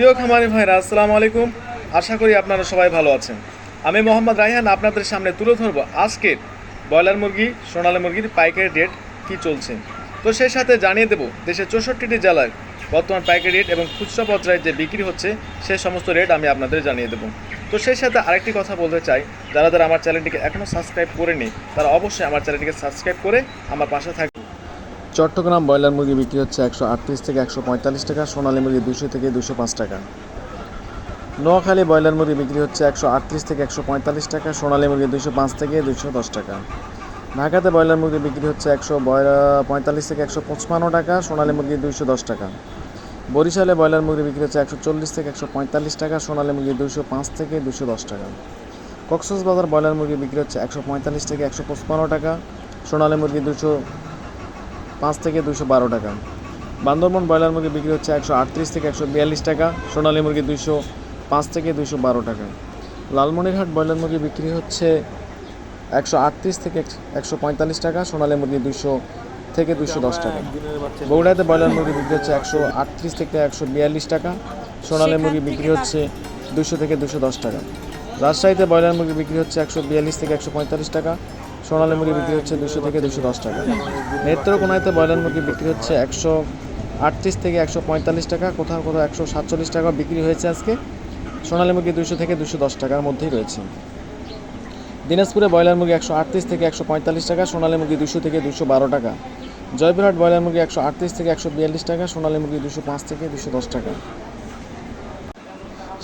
প্রিয় খামারি ভাইরা, আসসালামু আলাইকুম। আশা করি আপনারা সবাই ভালো আছেন। আমি মোহাম্মদ রাইহান, আপনাদের সামনে তুলে ধরবো আজকের ব্রয়লার মুরগি, সোনালী মুরগির পাইকারি রেট কী চলছে। তো সেই সাথে জানিয়ে দেবো, দেশের চৌষট্টিটি জেলায় বর্তমান পাইকারি রেট এবং খুচরা পর্যায়ে যে বিক্রি হচ্ছে, সে সমস্ত রেট আমি আপনাদের জানিয়ে দেবো। তো সেই সাথে আরেকটি কথা বলতে চাই, যারা যারা আমার চ্যানেলটিকে এখনও সাবস্ক্রাইব করেনি তারা অবশ্যই আমার চ্যানেলটিকে সাবস্ক্রাইব করে আমার পাশে থাকবে চট্টগ্রাম ব্রয়লার মুরগি বিক্রি হচ্ছে একশো আটত্রিশ থেকে একশো পঁয়তাল্লিশ টাকা, সোনালী মুরগি দুশো থেকে দুশো পাঁচ টাকা। নোয়াখালী ব্রয়লার মুরগি বিক্রি হচ্ছে একশো আটত্রিশ থেকে একশো পঁয়তাল্লিশ টাকা, সোনালী মুরগি দুশো পাঁচ থেকে দুশো দশ টাকা। ঢাকাতে ব্রয়লার মুরগি বিক্রি হচ্ছে একশো পঁয়তাল্লিশ থেকে একশো পঁচপান্ন টাকা, সোনালী মুরগি দুশো দশ টাকা। বরিশালে ব্রয়লার মুরগি বিক্রি হচ্ছে একশো চল্লিশ থেকে একশো পঁয়তাল্লিশ টাকা, সোনালী মুরগি দুশো পাঁচ থেকে দুশো দশ টাকা। কক্সবাজার ব্রয়লার মুরগি বিক্রি হচ্ছে একশো পঁয়তাল্লিশ থেকে একশো পঁচপান্ন টাকা, সোনালী মুরগি দুশো পাঁচ থেকে দুশো বারো টাকা। বান্দরবন ব্রয়লার মুরগি বিক্রি হচ্ছে একশো আটত্রিশ থেকে একশো বিয়াল্লিশ টাকা সোনালী মুরগি দুশো পাঁচ থেকে দুশো বারো টাকা। লালমনিরহাট ব্রয়লার মুরগি বিক্রি হচ্ছে একশো আটত্রিশ থেকে একশো পঁয়তাল্লিশ টাকা সোনালী মুরগি দুশো থেকে দুশো দশ টাকা। বগুড়াতে ব্রয়লার মুরগি বিক্রি হচ্ছে একশো আটত্রিশ থেকে একশো বিয়াল্লিশ টাকা সোনালী মুরগি বিক্রি হচ্ছে দুশো থেকে দুশো দশ টাকা। রাজশাহীতে ব্রয়লার মুরগি বিক্রি হচ্ছে একশো বিয়াল্লিশ থেকে একশো পঁয়তাল্লিশ টাকা সোনালী মুরগি বিক্রি হচ্ছে দুশো থেকে দুশো দশ টাকা। নেত্রকোনাতে ব্রয়লার মুরগি বিক্রি হচ্ছে একশো আটত্রিশ থেকে একশো পঁয়তাল্লিশ টাকা, কোথাও কোথাও একশো সাতচল্লিশ টাকা বিক্রি হয়েছে আজকে। সোনালী মুরগি দুশো থেকে দুশো দশ টাকার মধ্যেই রয়েছে। দিনাজপুরে ব্রয়লার মুরগি একশো আটত্রিশ থেকে একশো পঁয়তাল্লিশ টাকা, সোনালী মুরগি দুশো থেকে দুশো বারো টাকা। জয়পুরহাট ব্রয়লার মুরগি একশো আটত্রিশ থেকে একশো বিয়াল্লিশ টাকা, সোনালী মুরগি দুশো পাঁচ থেকে দুশো দশ টাকা।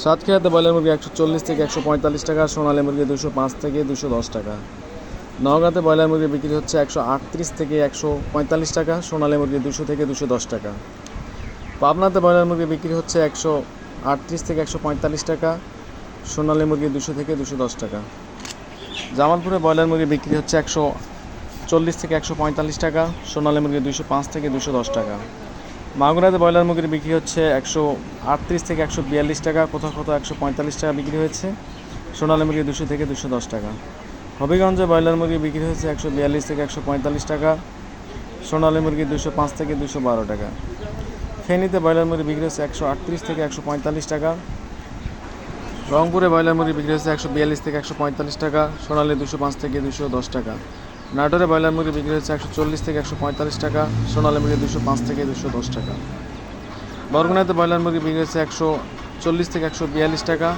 সাতক্ষীরাতে ব্রয়লার মুরগি একশো চল্লিশ থেকে একশো পঁয়তাল্লিশ টাকা, সোনালী মুরগি দুশো পাঁচ থেকে দুশো দশ টাকা। নওগাঁতে ব্রয়লার মুরগি বিক্রি হচ্ছে একশো আটত্রিশ থেকে একশো পঁয়তাল্লিশ টাকা, সোনালী মুরগি দুশো থেকে দুশো দশ টাকা। পাবনাতে ব্রয়লার মুরগি বিক্রি হচ্ছে একশো আটত্রিশ থেকে একশো পঁয়তাল্লিশ টাকা, সোনালী মুরগি দুশো থেকে দুশো দশ টাকা। জামালপুরে ব্রয়লার মুরগি বিক্রি হচ্ছে একশো চল্লিশ থেকে একশো পঁয়তাল্লিশ টাকা, সোনালী মুরগি দুশো পাঁচ থেকে দুশো দশ টাকা। মাগুরাতে ব্রয়লার মুরগির বিক্রি হচ্ছে একশো আটত্রিশ থেকে একশো বিয়াল্লিশ টাকা, কোথাও কোথাও একশো পঁয়তাল্লিশ টাকা বিক্রি হয়েছে, সোনালী মুরগি দুশো থেকে দুশো দশ টাকা। হবিগঞ্জে ব্রয়লার মুরগি বিক্রি হয়েছে একশো বিয়াল্লিশ থেকে একশো পঁয়তাল্লিশ টাকা, সোনালী মুরগি দুশো পাঁচ থেকে দুশো বারো টাকা। ফেনীতে ব্রয়লার মুরগি বিক্রি হচ্ছে একশো আটত্রিশ থেকে একশো পঁয়তাল্লিশ টাকা, রংপুরে ব্রয়লার মুরগি বিক্রি হয়েছে একশো বিয়াল্লিশ থেকে একশো পঁয়তাল্লিশ টাকা, সোনালী দুশো পাঁচ থেকে দুশো দশ টাকা। নাটোরে ব্রয়লার মুরগি বিক্রি হচ্ছে একশো চল্লিশ থেকে একশো পঁয়তাল্লিশ টাকা, সোনালী মুরগি দুশো পাঁচ থেকে দুশো দশ টাকা। বরগুনাতে ব্রয়লার মুরগি বিক্রি হচ্ছে একশো চল্লিশ থেকে একশো বিয়াল্লিশ টাকা,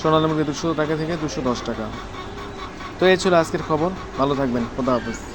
সোনালী মুরগি দুশো টাকা থেকে দুশো দশ টাকা। তো এই ছিল আজকের খবর। ভালো থাকবেন। খোদা হাফিজ।